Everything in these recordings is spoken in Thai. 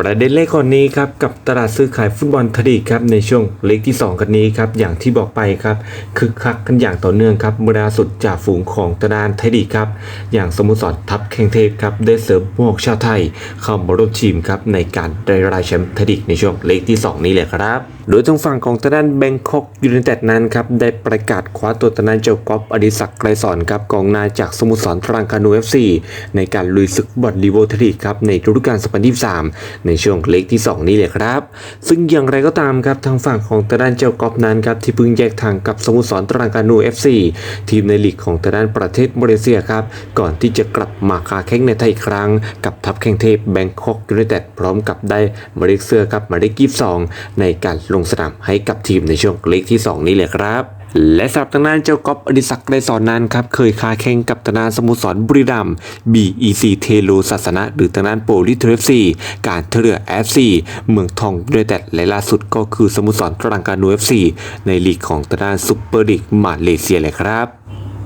ประเด็นแรกก่อนนี้ครับกับตลาดซื้อขายฟุตบอลทยลีกครับในช่วงเล็กที่ 2 กันนี้ครับอย่างที่บอกไปครับคึกคักกันอย่างต่อเนื่องครับเมื่อล่าสุดจากฝูงของตลาดไทยลีกครับอย่างสโมุทรสอนทัพแข่งเทพครับได้เสริมพวกชาวไทย เข้ามาร่วมทีมครับในการได้รายแชมป์ทยลีกในช่วงเล็กที่ 2 นี้เลยครับโดยทางฝั่งของทาด้านแบงคอกยูไนเต็ดนั้นครับได้ประกาศคว้าตัวทาด้านเจ้ากอฟอดิศักดิ์ไกรสอนครับกองหน้าจากสโมุทรสอนตรังกานูเอฟซีในการลุยศึกฟุตบอลลีโวทลีครับในฤดูกาล2023ในช่วงเล็กที่ 2 นี้เลยครับ ซึ่งอย่างไรก็ตามครับทางฝั่งของทาด้านเจ้ากอฟนั้นครับที่เพิ่งแยกทางกับสโมุทรสอนตรังกานูเอฟซีทีมในลีกของทาด้านประเทศมาเลเซียครับก่อนที่จะกลับมาคาแข่งในไทยอีกครั้ง กับทัพแข่งเทพแบงคอกยูไนเต็ดพร้อมกับได้มาเลเสื้อครับมาเลขยี่สิบสองในการลงสนามให้กับทีมในช่วงเล็กที่ 2 นี้เลยครับ และสำหรับทางด้านเจ้าก๊อฟอดิศักดิ์ไกรสอนนั้นครับ เคยคาแข่งกับทางด้านสโมุทรสอนบุรีรัมย์ BEC เทโลศาสนะ หรือทางด้านโปลิเทเรฟซีการเทเรือซีเมืองทองด้วยแต่และล่าสุดก็คือสโมุทรสอนตรังกานูฟซีในลีกของทางด้านซุปเปอร์ลีกมาเลเซียเลยครับ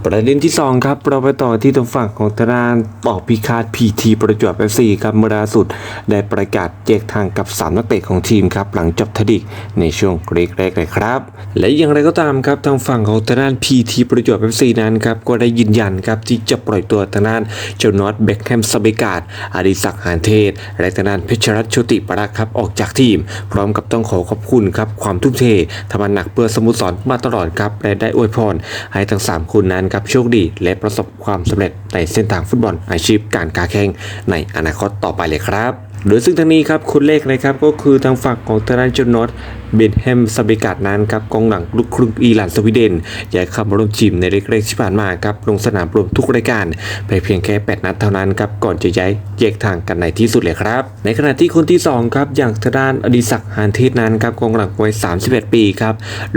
ประเด็นที่ 2 ครับ เราไปต่อที่ทางฝั่งของทางด้านปอกพิคาตพีทีประจวบเอฟซีครับเมื่อล่าสุด ได้ประกาศแยกทางกับ3นักเตะของทีมครับ หลังจบทดิกในช่วงเล็กๆเลยครับ และอย่างไรก็ตามครับทางฝั่งของทางด้านพีทีประจวบเอฟซีนั้นครับก็ได้ยืนยันครับที่จะปล่อยตัวทางด้านเจ้านอตเบคแฮมสเบกาดอดิศักดิ์หานเทศ และทางด้านเพชรรัตน์โชติปรักษ์ครับออกจากทีม พร้อมกับต้องขอขอบคุณครับความทุ่มเททำงานหนักเพื่อสโมุทรสอนมาตลอดครับและได้อวยพรให้ทั้งสามคนนั้นครับโชคดี และประสบความสำเร็จในเส้นทางฟุตบอลอาชีพการกาแข่งในอนาคตต่อไปเลยครับ โดยซึ่งทางนี้ครับคุณเลขนะครับก็คือทางฝั่งของทางด้านเจนนอต เบนแฮมสเบกัดนั้นครับกองหลังลูกครึ่งอิหร่านสวีเดนย้ายเข้ามาร่วมทีมในเล็กๆที่ผ่านมาครับลงสนามรวมทุกรายการไปเพียงแค่ 8 นัดเท่านั้นครับก่อนจะย้ายแยกทางกันในที่สุดเลยครับ ในขณะที่คนที่ 2 ครับ อย่างทด้านอดิศักดิ์หานเทศนั้นครับกองหลังวัย 31 ปีครับ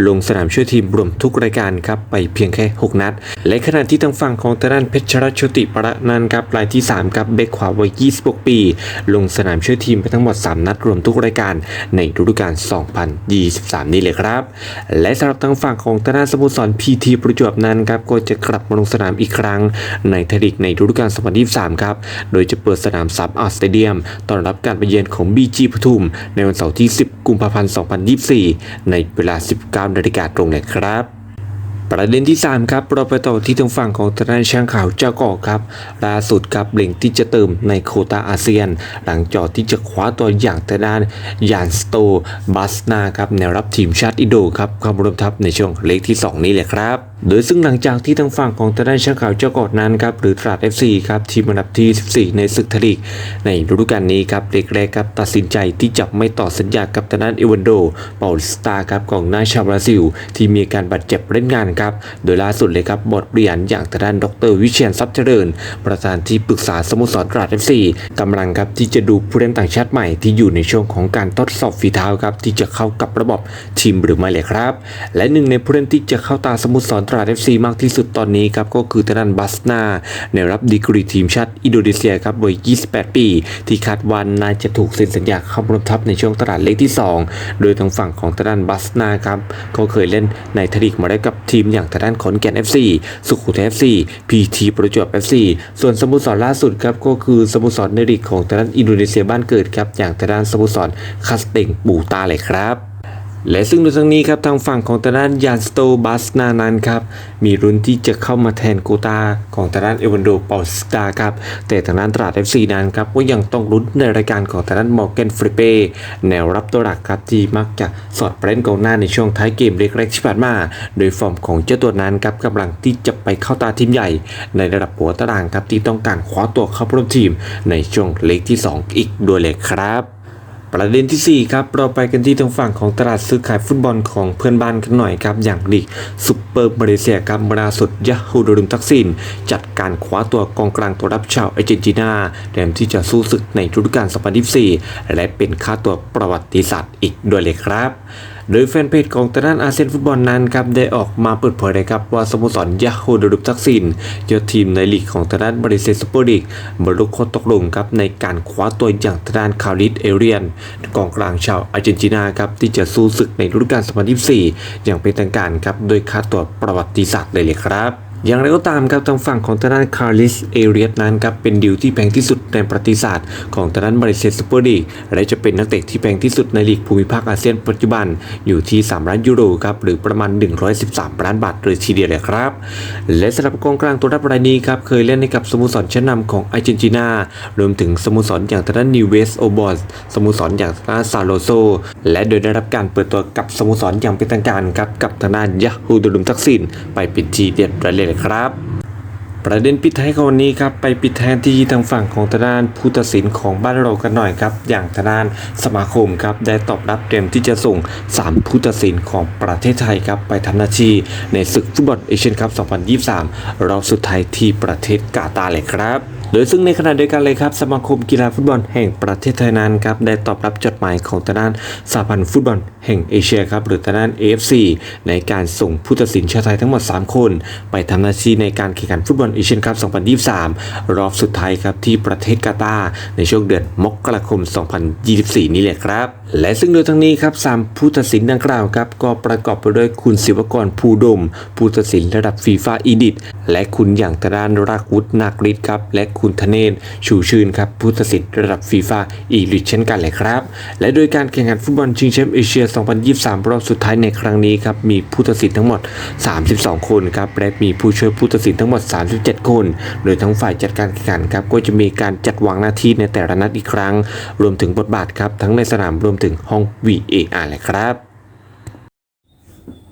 ลงสนามช่วยทีมรวมทุกรายการครับไปเพียงแค่ 6 นัด และขณะที่ทางฝั่งของทด้านเพชรรัชติประนันครับรายที่3ครับเบคขวาวัย 26 ปี ลงสนามช่วยทีมไปทั้งหมด 3 นัดรวมทุกรายการในฤดูกาล23 นี้เลยครับ และสำหรับทางฝั่งของตางด้าสโมุทรสอนพีทีประจวบนั้นครับก็จะกลับมาลงสนามอีกครั้ง ในทลิกในฤดูกาล2023 ครับ โดยจะเปิดสนามซับออสเตเดียมต้อนรับการไปเยือนของ BG ปทุม ในวันเสาร์ที่ 10 กุมภาพันธ์ 2024 ในเวลา 19นาฬิกาตรงเลยครับ ประเด็นที่ 3 ครับเราไปต่อที่ทางฝั่งของทางด้านช่างข่าวเจ้ากอครับล่าสุดครับเล่งที่จะเติมในโคตาอาเซียน หลังจอดที่จะคว้าตัวอย่างทางด้านยานสโตบัสนาครับแนวรับทีมชาติอินโดครับความรวมทัพในช่วงเล็กที่ 2 นี้เลยครับโดยซึ่งหลังจากที่ทางฝั่งของทางด้านช่างข่าวเจ้ากอกนั้นครับหรือตราด FC ครับทีมอันดับที่ 14 ในศึกทลีก ในฤดูกาลนี้ครับเด็กแรกครับตัดสินใจที่จะไม่ต่อสัญญากับทางด้านเอวันโดเปาลสตาครับกองน้าชาวบราซิล ที่มีการบาดเจ็บเล่นงานครับโดยล่าสุดเลยครับบทเปลี่ยนอย่างทางด้านดร วิเชียนทรัพย์เจริญ ประธานที่ปรึกษาสโมสรตราด FC กำลังครับที่จะดูผู้เล่นต่างชาติใหม่ที่อยู่ในช่วงของการทดสอบฝีเท้าครับที่จะเข้ากับระบบทีมหรือไม่เลยครับ และหนึ่งในผู้เล่นที่จะเข้าตาสโมสรตราด FC มากที่สุดตอนนี้ครับก็คือทางด้านบัสนาในรับดีกรีทีมชาติอินโดนีเซียครับวัย 28 ปี ที่คาดว่าน่าจะถูกเซ็นสัญญาเข้าร่วมทัพในช่วงตลาดเล็กที่ 2 โดยทางฝั่งของทางด้านบัสนาครับก็เคยเล่นในทลีกมาได้กับทีมอย่างทางด้านขอนแก่น FC สุขุม FC PT ประจวบ FC ส่วนสโมสรล่าสุดครับก็คือสโมสรในลีกของทางด้านอินโดนีเซียบ้านเกิดครับอย่างทางด้านสโมสรคาสติงปูตาเลยครับ และซึ่งในทางนี้ครับทางฝั่งของทาด้านยานสโตบัสนานั้นครับมีรุ่นที่จะเข้ามาแทนโกตาของทาด้านเอวันโดปอลสตาครับแต่ทางด้านตราด FC นั้นครับก็ยังต้องลุ้นในรายการของทาด้านมอร์แกนฟริเป้แนวรับตัวหลักครับที่มักจะสอดประเล่นกองหน้าในช่วงท้ายเกมเล็กๆที่ผ่านมา โดยฟอร์มของเจ้าตัวนั้นครับกำลังที่จะไปเข้าตาทีมใหญ่ ในระดับหัวตารางครับที่ต้องการคว้าตัวเข้าร่วมทีม ในช่วงเล็กที่ 2 อีกด้วยเลยครับ ประเด็นที่ 4 ครับ เราไปกันที่ทางฝั่งของตลาดซื้อขายฟุตบอลของเพื่อนบ้านกันหน่อยครับ อย่างลีกซุปเปอร์มาเลเซียครับล่าสุดยาฮูดรุมทักซิน จัดการคว้าตัวกองกลางตัวรับชาวอาร์เจนตินาแถมที่จะสู้ศึกในฤดูกาล2024 และเป็นค่าตัวประวัติศาสตร์อีกด้วยเลยครับโดยแฟนเพจของตด้านอาเซียนฟุตบอลนั้นครับได้ออกมาเปิดเผยนะครับว่าสโมสรยาโฮดรุปทักษิณยอดทีมในลีกของตด้านบริเซซูเปอร์ลีกบรรลุข้อตกลงครับในการคว้าตัวอย่างทางด้านคาริสเอเรียนกองกลางชาวอาร์เจนตินาครับที่จะสู้ศึกในฤดูกาล 2024 อย่างเป็นทางการครับโดยค่าตัวประวัติศาสตร์เลยเลยครับ อย่างไรก็ตามครับทางฝั่งของทางด้านคาร์ลิสเอเรียสนั้นครับเป็นดีลที่แพงที่สุดในประวัติศาสตร์ของทางด้านมาเลเซียซูเปอร์ลีกและจะเป็นนักเตะที่แพงที่สุดในลีกภูมิภาคอาเซียนปัจจุบันอยู่ที่ 3 ล้านยูโรครับหรือประมาณ 113 ล้านบาทเลยทีเดียวเลยครับ และสำหรับกองกลางตัวรับรายนี้ครับเคยเล่นให้กับสโมสรชั้นนำของอาร์เจนตินารวมถึงสโมสรอย่างทางด้านนิวเวสโอบอสสโมสรอย่างทางด้านซาโลโซ และโดยได้รับการเปิดตัวกับสโมสรอย่างเป็นทางการครับกับทางด้านยาฮูดรุมทักษิณไปเป็นทีเด็ดเลยครับ ประเด็นปิดท้ายของวันนี้ครับไปปิดแทนที่ทางฝั่งของทางด้านผู้ตัดสินของบ้านเรากันหน่อยครับ อย่างทางด้านสมาคมครับได้ตอบรับเตรียมที่จะส่ง 3 ผู้ตัดสินของประเทศไทยครับไปทำหน้าที่ในศึกฟุตบอลเอเชียนคัพ 2023 รอบสุดท้ายที่ประเทศกาตาร์เลยครับ โดยซึ่งในขณะเดียวกันเลยครับสมาคมกีฬาฟุตบอลแห่งประเทศไทยนั้นครับได้ตอบรับจดหมายของทางด้านสหพันธ์ฟุตบอลแห่งเอเชียครับหรือทางด้าน AFC ในการส่งผู้ตัดสินชาวไทยทั้งหมด 3 คน ไปทำหน้าที่ในการแข่งขันฟุตบอลเอเชียนคัพ 2023 รอบสุดท้ายครับที่ประเทศกาตาร์ในช่วงเดือนมกราคม 2024 นี้แหละครับ และซึ่งโดยทั้งนี้ครับสามผู้ตัดสินดังกล่าวครับก็ประกอบไปด้วยคุณศิวกรภูดม ผู้ตัดสินระดับฟีฟ่าอีดิทและคุณอย่างทางด้านรักวุฒินาคฤทธิ์ครับและคุคุณธเนศชูชื่นครับผู้ตัดสินระดับฟีฟ่าอีลิทเช่นกันเลยครับ และโดยการแข่งขันฟุตบอลชิงแชมป์เอเชีย 2023 รอบสุดท้ายในครั้งนี้ครับมีผู้ตัดสินทั้งหมด 32 คนครับและมีผู้ช่วยผู้ตัดสินทั้งหมด 37 คน โดยทั้งฝ่ายจัดการแข่งขันครับก็จะมีการจัดวางหน้าที่ในแต่ละนัดอีกครั้ง รวมถึงบทบาทครับทั้งในสนามรวมถึงห้อง VAR เลยครับ